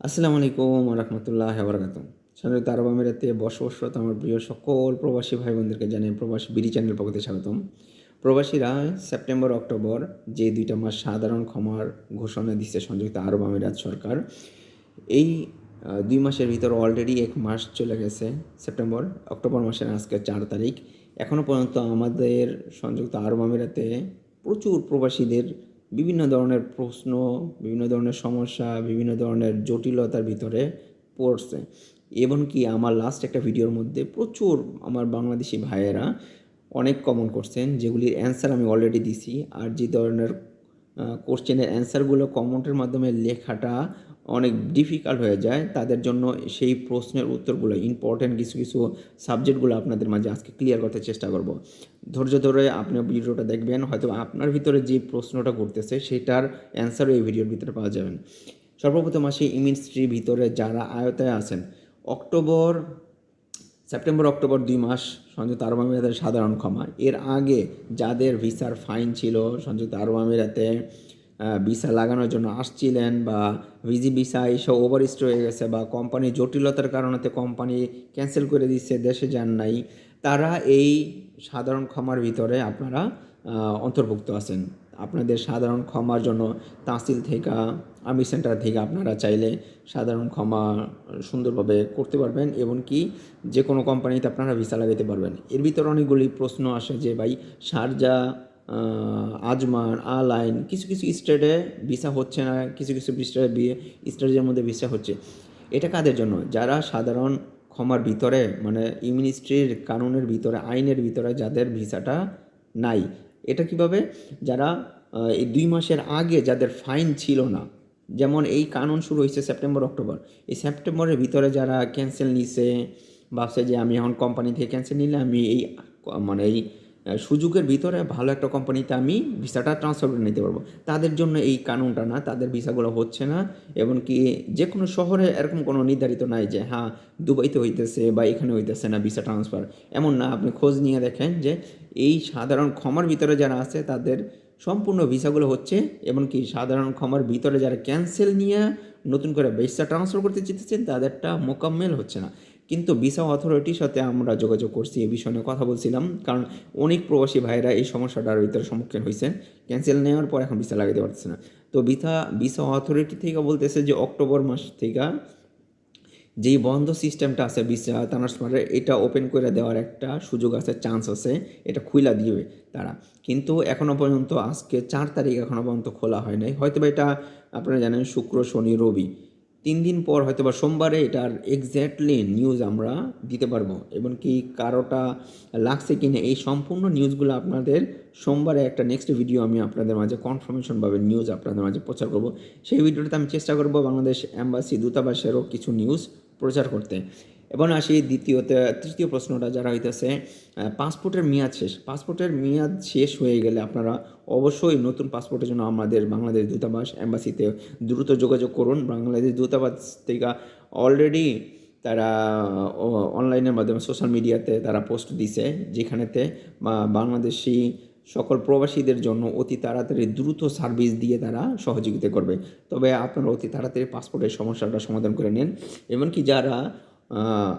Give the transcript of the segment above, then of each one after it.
আসসালামু আলাইকুম রহমতুল্লাহ বরকাত সংযুক্ত আরব আমিরাতে বসবাসরত আমার প্রিয় সকল প্রবাসী ভাই বোনদেরকে জানিয়ে প্রবাসী বিডি চ্যানেল পক্ষে স্বাগতম। প্রবাসীরা সেপ্টেম্বর, অক্টোবর, যে দুইটা মাস সাধারণ ক্ষমার ঘোষণা দিচ্ছে সংযুক্ত আরব আমিরাত সরকার, এই দুই মাসের ভিতর অলরেডি এক মাস চলে গেছে সেপ্টেম্বর, অক্টোবর মাসের আজকে চার তারিখ। এখনও পর্যন্ত আমাদের সংযুক্ত আরব আমিরাতে প্রচুর প্রবাসীদের বিভিন্ন ধরনের প্রশ্ন, বিভিন্ন ধরনের সমস্যা, বিভিন্ন ধরনের জটিলতার ভিতরে পড়ছে। এমনকি আমার লাস্ট একটা ভিডিওর মধ্যে প্রচুর আমার বাংলাদেশি ভাইয়েরা অনেক কমন করছেন, যেগুলির অ্যান্সার আমি অলরেডি দিছি। আর যে ধরনের কোশ্চেনের অ্যান্সারগুলো কমেন্টের মাধ্যমে লেখাটা অনেক ডিফিকাল্ট হয়ে যায়। তাদের জন্য সেই প্রশ্নের উত্তরগুলো ইম্পর্টেন্ট কিছু কিছু সাবজেক্টগুলো আপনাদের মাঝে আজকে ক্লিয়ার করতে চেষ্টা করব। ধৈর্য ধরে আপনি ভিডিওটা দেখবেন, হয়তো আপনার ভিতরে যে প্রশ্নটা ঘুরতেছে সেটার অ্যান্সারও এই ভিডিওর ভিতরে পাওয়া যাবেন। সর্বপ্রথম আসি ইমিনিস্ট্রির ভিতরে যারা আয়তায় আছেন। অক্টোবর সেপ্টেম্বর, অক্টোবর দুই মাস সংযুক্ত আরব আমিরাতের সাধারণ ক্ষমা। এর আগে যাদের ভিসার ফাইন ছিল সংযুক্ত আরব আমিরাতে ভিসা লাগানোর জন্য আসছিলেন বা ভিজি ভিসা এইসব ওভারস্ট হয়ে গেছে বা কোম্পানি জটিলতার কারণেতে কোম্পানি ক্যান্সেল করে দিচ্ছে, দেশে যান নাই, তারা এই সাধারণ ক্ষমার ভিতরে আপনারা অন্তর্ভুক্ত আছেন। আপনাদের সাধারণ ক্ষমার জন্য তাহসিল থেকে আর্মি সেন্টার থেকে আপনারা চাইলে সাধারণ ক্ষমা সুন্দরভাবে করতে পারবেন এবং কি যে কোনো কোম্পানিতে আপনারা ভিসা লাগাতে পারবেন। এর ভিতরে অনেকগুলি প্রশ্ন আসে যে ভাই আহ, আজমান আলাইন কিছু কিছু স্টেটে ভিসা হচ্ছে না কিছু কিছু স্টেটে স্টেটের মধ্যে ভিসা হচ্ছে। এটা কাদের জন্য? যারা সাধারণ ক্ষমার ভিতরে মানে ইমিনিস্ট্রির কানুনের ভিতরে আইনের ভিতরে যাদের ভিসাটা নাই এটা কীভাবে? যারা এই দুই মাসের আগে যাদের ফাইন ছিল না, যেমন এই কানুন শুরু হয়েছে সেপ্টেম্বর, অক্টোবর, এই সেপ্টেম্বরের ভিতরে যারা ক্যান্সেল নিছে, ভাবছে যে আমি এখন কোম্পানি থেকে ক্যান্সেল নিলে আমি এই মানে এই সুযোগের ভিতরে ভালো একটা কোম্পানিতে আমি ভিসাটা ট্রান্সফার করে নিতে পারব। তাদের জন্য এই কানুনটা না, তাদের ভিসাগুলো হচ্ছে না, এবং কি যে কোনো শহরে এরকম কোনো নির্ধারিত নাই যে হ্যাঁ দুবাইতে হইতেছে বা এখানে হইতেছে না ভিসা ট্রান্সফার এমন না, আপনি খোঁজ নিয়ে দেখেন যে, এই সাধারণ ক্ষমার ভিতরে যারা আছে, তাদের সম্পূর্ণ ভিসাগুলো হচ্ছে এমনকি সাধারণ ক্ষমার ভিতরে যারা ক্যান্সেল নিয়ে নতুন করে ভিসা ট্রান্সফার করতে চেতেছেন তাদেরটা মোকাম্মেল হচ্ছে না। কিন্তু ভিসা অথরিটির সাথে আমরা যোগাযোগ করছি এই বিষয় নিয়ে কথা বলছিলাম। কারণ অনেক প্রবাসী ভাইরা এই সমস্যাটার ভিতরে সম্মুখীন হয়েছেন ক্যান্সেল নেওয়ার পর এখন ভিসা লাগাতে পারতেছে না। তো ভিসা ভিসা অথরিটি থেকে বলতেছে যে অক্টোবর মাস থেকে যেই বন্ধ সিস্টেমটা আছে ভিসা ট্রান্সফারের এটা ওপেন করে দেওয়ার একটা সুযোগ আছে চান্স আছে, এটা খুইলা দিবে তারা। কিন্তু এখনও পর্যন্ত আজকে চার তারিখ এখনও পর্যন্ত খোলা হয় নাই। হয়তো এটা আপনারা জানেন শুক্র, শনি, রবি। তিন দিন পর হয়তো বা সোমবারে এটার এক্স্যাক্টলি নিউজ আমরা দিতে পারব এবং কি কারোটা লাগছে কি না এই সম্পূর্ণ নিউজগুলো আপনাদের সোমবারে একটা নেক্সট ভিডিও আমি আপনাদের মাঝে কনফার্মেশনভাবে নিউজ আপনাদের মাঝে প্রচার করব। সেই ভিডিওটাতে আমি চেষ্টা করব বাংলাদেশ অ্যাম্বাসি দূতাবাসেরও কিছু নিউজ প্রচার করতে। এবং আসি দ্বিতীয়তে, তৃতীয় প্রশ্নটা যারা হইতেছে পাসপোর্টের মেয়াদ শেষ। পাসপোর্টের মেয়াদ শেষ হয়ে গেলে আপনারা অবশ্যই নতুন পাসপোর্টের জন্য আমাদের বাংলাদেশ দূতাবাস অ্যাম্বাসিতে দ্রুত যোগাযোগ করুন। বাংলাদেশ দূতাবাস থেকে অলরেডি তারা অনলাইনের মাধ্যমে সোশ্যাল মিডিয়াতে তারা পোস্ট দিছে, যেখানেতে বাংলাদেশি সকল প্রবাসীদের জন্য অতি তাড়াতাড়ি দ্রুত সার্ভিস দিয়ে তারা সহযোগিতা করবে। তবে আপনারা অতি তাড়াতাড়ি পাসপোর্টের সমস্যাটা সমাধান করে নেন। এমনকি যারা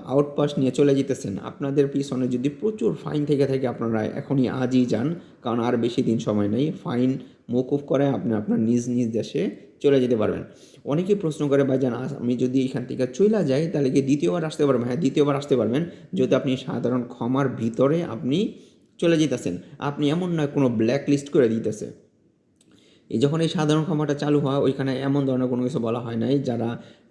আউটপাস নিয়ে চলে যেতেছেন। আপনাদের পিছনে যদি প্রচুর ফাইন থেকে থাকে আপনারা এখনই আজই যান, কারণ আর বেশি দিন সময় নেই। ফাইন মৌকুফ করে আপনি আপনার নিজ নিজ দেশে চলে যেতে পারবেন। অনেকেই প্রশ্ন করে, ভাইজান, আস- আমি যদি এখান থেকে চলে যাই, তাহলে কি দ্বিতীয়বার আসতে পারবেন? হ্যাঁ দ্বিতীয়বার আসতে পারবেন, যদি আপনি সাধারণ ক্ষমার ভিতরে আপনি চলে যেতেছেন। আপনি এমন নয়, কোনো ব্ল্যাক লিস্ট করে দিতেছে। এই যখন এই সাধারণ ক্ষমাটা চালু হয়, ওইখানে এমন ধরনের কোনো কিছু বলা হয় নাই, যারা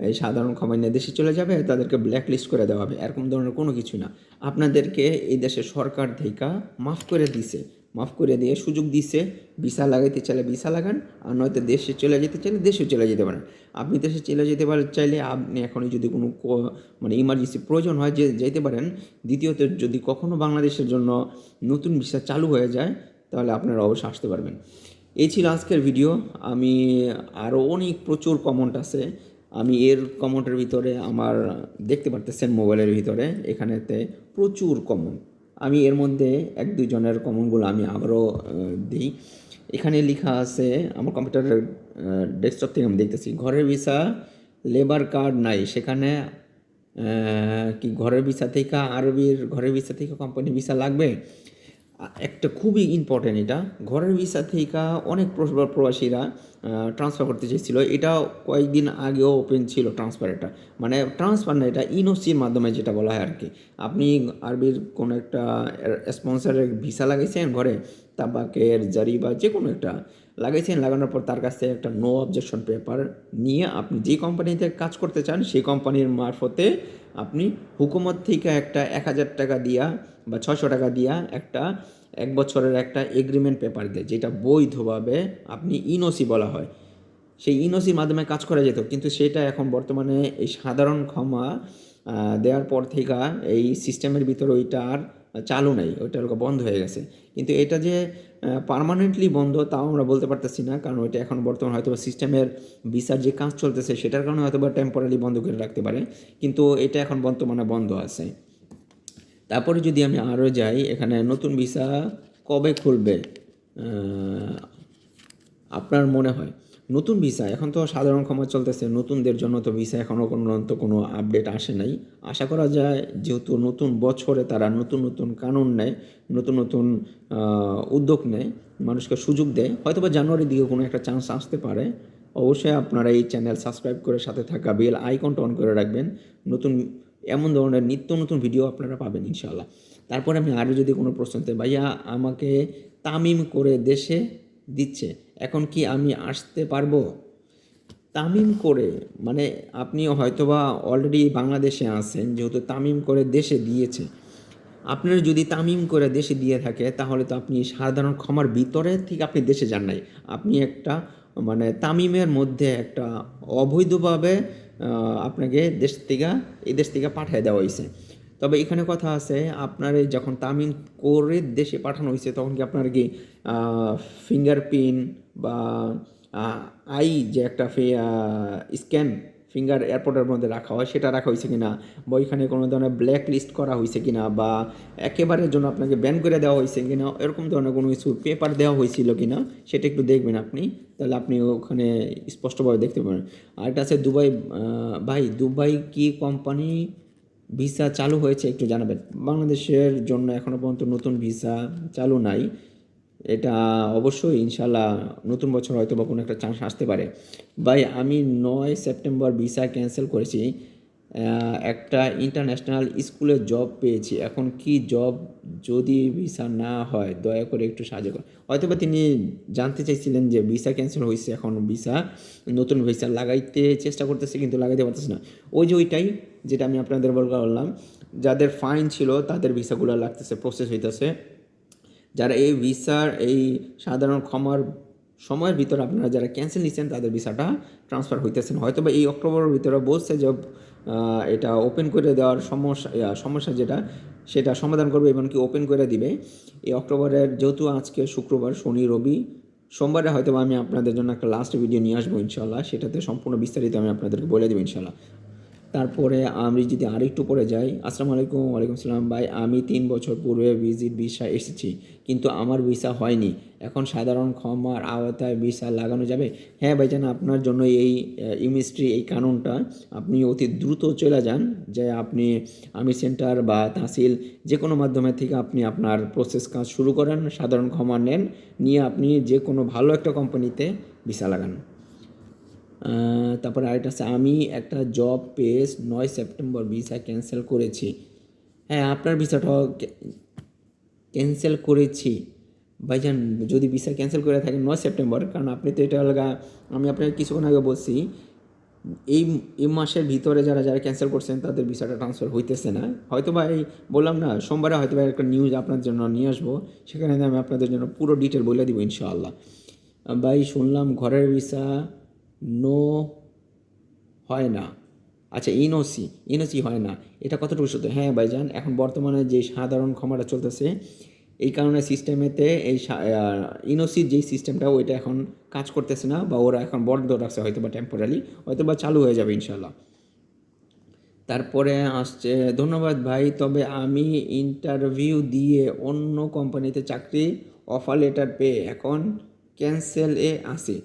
এই সাধারণ ক্ষমা নিয়ে দেশে চলে যাবে, তাদেরকে ব্ল্যাক লিস্ট করে দেওয়া হবে, এরকম ধরনের কোনো কিছু না। আপনাদেরকে এই দেশের সরকার থেকে মাফ করে দিছে, মাফ করে দিয়ে সুযোগ দিছে, ভিসা লাগাইতে চাইলে ভিসা লাগান, আর নয়তো দেশে চলে যেতে চাইলে দেশে চলে যেতে পারেন। আপনি দেশে চলে যেতে পারেন চাইলে আপনি এখনই যদি কোনো মানে ইমার্জেন্সি প্রয়োজন হয়, যে যেতে পারেন। দ্বিতীয়ত, যদি কখনো বাংলাদেশের জন্য নতুন ভিসা চালু হয়ে যায়, তাহলে আপনারা অবশ্যই আসতে পারবেন। এই ছিল আজকের ভিডিও আমি আরও অনেক প্রচুর কমেন্ট আছে। আমি এর কমেন্টের ভিতরে আমার দেখতে পারতেছেন মোবাইলের ভিতরে। এখানেতে প্রচুর কমেন্ট আমি এর মধ্যে এক দুইজনের কমেন্টগুলো আমি আবারও দিই। এখানে লেখা আছে, আমার কম্পিউটারের ডেস্কটপ থেকে আমি দেখতেছি, ঘরের ভিসা লেবার কার্ড নাই। সেখানে কি ঘরের ভিসা থেকে আরবির, ঘরের ভিসা থেকে কোম্পানি ভিসা লাগবে? একটা খুবই ইম্পর্টেন্ট এটা। ঘরের ভিসা থেকে অনেক প্রবাসীরা ট্রান্সফার করতে চেয়েছিল। এটা কয়েকদিন আগেও ওপেন ছিল ট্রান্সফার এটা। মানে ট্রান্সফার না, এটা ইনোসির মাধ্যমে যেটা বলা হয় আর কি। আপনি আরবির কোনো একটা স্পন্সারের ভিসা লাগিয়েছেন ঘরে তাবাকের জারি বা যে কোনো একটা লাগাইছেন, লাগানোর পর তার কাছ থেকে একটা নো অবজেকশন পেপার নিয়ে আপনি যে কোম্পানিতে কাজ করতে চান, সেই কোম্পানির মারফতে আপনি হুকুমত থেকে একটা এক হাজার টাকা দিয়া বা ছশো টাকা দিয়া একটা এক বছরের একটা এগ্রিমেন্ট পেপার দেয়, যেটা বৈধভাবে আপনি ইনোসি বলা হয়। সেই ইনোসির মাধ্যমে কাজ করা যেত, কিন্তু সেটা এখন বর্তমানে এই সাধারণ ক্ষমা দেওয়ার পর থেকে এই সিস্টেমের ভিতরে ওইটা আর চালু নেই, ওইটা বন্ধ হয়ে গেছে। কিন্তু এটা যে পার্মানেন্টলি বন্ধ তাও আমরা বলতে পারতেছি না, কারণ ওইটা এখন বর্তমানে হয়তো সিস্টেমের ভিসার যে কাজ চলতেছে সেটার কারণে হয়তো বা টেম্পোরারি বন্ধ করে রাখতে পারে, কিন্তু এটা এখন বর্তমানে বন্ধ আছে। তারপরে যদি আমি আরও যাই, এখানে নতুন ভিসা কবে খুলবে? আপনার মনে হয়? নতুন ভিসা এখন তো সাধারণ ক্ষমা চলতেছে, নতুনদের জন্য তো ভিসা এখনও কোনো তো কোনো আপডেট আসে নাই। আশা করা যায় যেহেতু নতুন বছরে তারা নতুন নতুন কানুন নেয়, নতুন নতুন উদ্যোগ নেয়, মানুষকে সুযোগ দেয় হয়তো বা জানুয়ারির দিকে কোনো একটা চান্স আসতে পারে। অবশ্যই আপনারা এই চ্যানেল সাবস্ক্রাইব করে সাথে থাকা বেল আইকনটা অন করে রাখবেন। নতুন, এমন ধরনের নিত্য নতুন ভিডিও আপনারা পাবেন ইনশাল্লাহ তারপরে আমি আরও যদি কোনো প্রশ্ন ভাইয়া, আমাকে তামিম করে দেশে দিচ্ছে, এখন কি আমি আসতে পারব? তামিম করে মানে আপনি হয়তোবা অলরেডি বাংলাদেশে আছেন, যেহেতু তামিম করে দেশে দিয়েছে। আপনার যদি তামিম করে দেশে দিয়ে থাকে, তাহলে তো আপনি সাধারণ ক্ষমার ভিতরে থেকে আপনি দেশে যান নাই। আপনি একটা মানে তামিমের মধ্যে একটা অবৈধভাবে আপনাকে দেশ থেকে, এই দেশ থেকে পাঠিয়ে দেওয়া হয়েছে। তবে এখানে কথা আছে, আপনার যখন তামিম করে দেশে পাঠানো হয়েছে তখন কি আপনার কি ফিঙ্গারপ্রিন্ট বা আই যে একটা স্ক্যান ফিঙ্গার এয়ারপোর্টের মধ্যে রাখা হয়, সেটা রাখা হয়েছে কিনা? বা ওইখানে কোনো ধরনের ব্ল্যাক লিস্ট করা হয়েছে কিনা? বা একেবারের জন্য আপনাকে ব্যান করে দেওয়া হয়েছে কিনা? এরকম ধরনের কোনো কিছু পেপার দেওয়া হয়েছিল কিনা? সেটা একটু দেখবেন আপনি, তাহলে আপনি ওখানে স্পষ্টভাবে দেখতে পাবেন আর একটা আছে দুবাই ভাই, দুবাই কি কোম্পানি ভিসা চালু হয়েছে, একটু জানাবেন। বাংলাদেশের জন্য এখনও পর্যন্ত নতুন ভিসা চালু নাই। এটা অবশ্যই ইনশাল্লাহ নতুন বছর হয়তো বা কোনো একটা চান্স আসতে পারে। ভাই, আমি নয় সেপ্টেম্বর ভিসা ক্যান্সেল করেছি। একটা ইন্টারন্যাশনাল স্কুলে জব পেয়েছি। এখন কি জব যদি ভিসা না হয়, দয়া করে একটু সাহায্য করুন। হয়তো বা তিনি জানতে চাইছিলেন যে ভিসা ক্যান্সেল হয়েছে, এখন ভিসা নতুন ভিসা লাগাইতে চেষ্টা করতেছে, কিন্তু লাগাইতে পারতেছে না। ওই যে ওইটাই যেটা আমি আপনাদের বললাম, যাদের ফাইন ছিল তাদের ভিসাগুলো লাগতেছে প্রসেস হইতেছে। যারা এই ভিসার এই সাধারণ ক্ষমার সময়ের ভিতরে আপনারা যারা ক্যান্সেল নিচ্ছেন তাদের ভিসাটা ট্রান্সফার হইতেছেন হয়তো বা এই অক্টোবরের ভিতরে বলছে যে এটা ওপেন করে দেওয়ার সমস্যা সমস্যা যেটা, সেটা সমাধান করবে এবং কি ওপেন করে দিবে। এই অক্টোবরের যেহেতু আজকে শুক্রবার, শনি, রবি, সোমবারে হয়তো আমি আপনাদের জন্য একটা লাস্ট ভিডিও নিয়ে আসব ইনশাল্লাহ সেটাতে সম্পূর্ণ বিস্তারিত আমি আপনাদেরকে বলে দেবো ইনশাল্লাহ তারপরে আমি যদি আরেকটু পরে যাই, আসসালামু আলাইকুম, ওয়ালাইকুম সালাম, ভাই, আমি তিন বছর পূর্বে ভিজিট ভিসা এসেছি, কিন্তু আমার ভিসা হয়নি। এখন সাধারণ ক্ষমার আওতায় ভিসা লাগানো যাবে? হ্যাঁ ভাই ভাইজান, আপনার জন্য এই ইমিস্ট্রি এই কানুনটা, আপনি অতি দ্রুত চলে যান, যে আপনি আমি সেন্টার বা তাহসিল যে কোনো মাধ্যমে থেকে আপনি আপনার প্রসেস কাজ শুরু করেন, সাধারণ ক্ষমা নেন, নিয়ে আপনি যে কোনো ভালো একটা কোম্পানিতে ভিসা লাগান। তারপরে আরেকটা আছে, আমি একটা জব পেয়ে নয় সেপ্টেম্বর ভিসা ক্যান্সেল করেছি। হ্যাঁ আপনার ভিসাটাও ক্যান্সেল করেছি। ভাইজান, যদি ভিসা ক্যান্সেল করে থাকেন নয় সেপ্টেম্বর কারণ আপনি তো এটা লাগা আমি আপনাকে কিছুক্ষণ আগে বলছি, এই এই মাসের ভিতরে যারা যারা ক্যান্সেল করছেন, তাদের ভিসাটা ট্রান্সফার হইতেছে না। হয়তো বা এই বললাম না, সোমবারে হয়তো বা একটা নিউজ আপনার জন্য নিয়ে আসব, সেখানে আমি আপনাদের জন্য পুরো ডিটেল বলে দিব ইনশাআল্লাহ। ভাই, শুনলাম ঘরের ভিসা নো হয় না। আচ্ছা ইনোসি ইনোসি হয় না। এটা কতটুকু সত্য? হ্যাঁ ভাইজান, এখন বর্তমানে যে সাধারণ ক্ষমাটা চলতেছে, এই কারণে সিস্টেমেতে এই ইনোসির যেই সিস্টেমটা ওইটা এখন কাজ করতেছে না, বা ওরা এখন বন্ধ রাখছে হয়তো বা টেম্পোরারি হয়তো বা চালু হয়ে যাবে ইনশাল্লাহ তারপরে আসছে, ধন্যবাদ ভাই, তবে আমি ইন্টারভিউ দিয়ে অন্য কোম্পানিতে চাকরি অফার লেটার পেয়ে এখন ক্যান্সেল এ আসি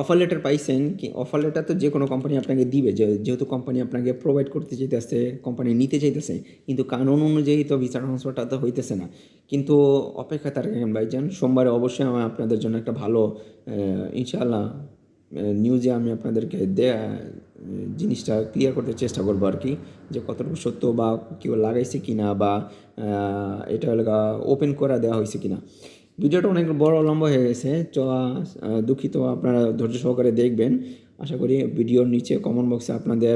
অফার লেটার পাইছেন কি অফার লেটার তো যে কোনো কোম্পানি আপনাকে দিবে যেহেতু কোম্পানি আপনাকে প্রোভাইড করতে চাইতেছে কোম্পানি নিতে চাইতেছে, কিন্তু কানুন অনুযায়ী তো ভিসা ট্রান্সফারটা তো হইতেছে না। কিন্তু অপেক্ষা তার ভাইজান, সোমবারে অবশ্যই আমি আপনাদের জন্য একটা ভালো ইনশাআল্লাহ নিউজে আমি আপনাদেরকে দেয়া জিনিসটা ক্লিয়ার করতে চেষ্টা করব আর কি, যে কতটুকু সত্য বা কেউ লাগাইছে কিনা বা এটা ওপেন করা দেওয়া হয়েছে কিনা। ভিডিওটা অনেক বড় লম্বা হয়ে গেছে। চ দুঃখিত আপনারা ধৈর্য সহকারে দেখবেন। আশা করি ভিডিওর নিচে কমেন্ট বক্সে আপনাদের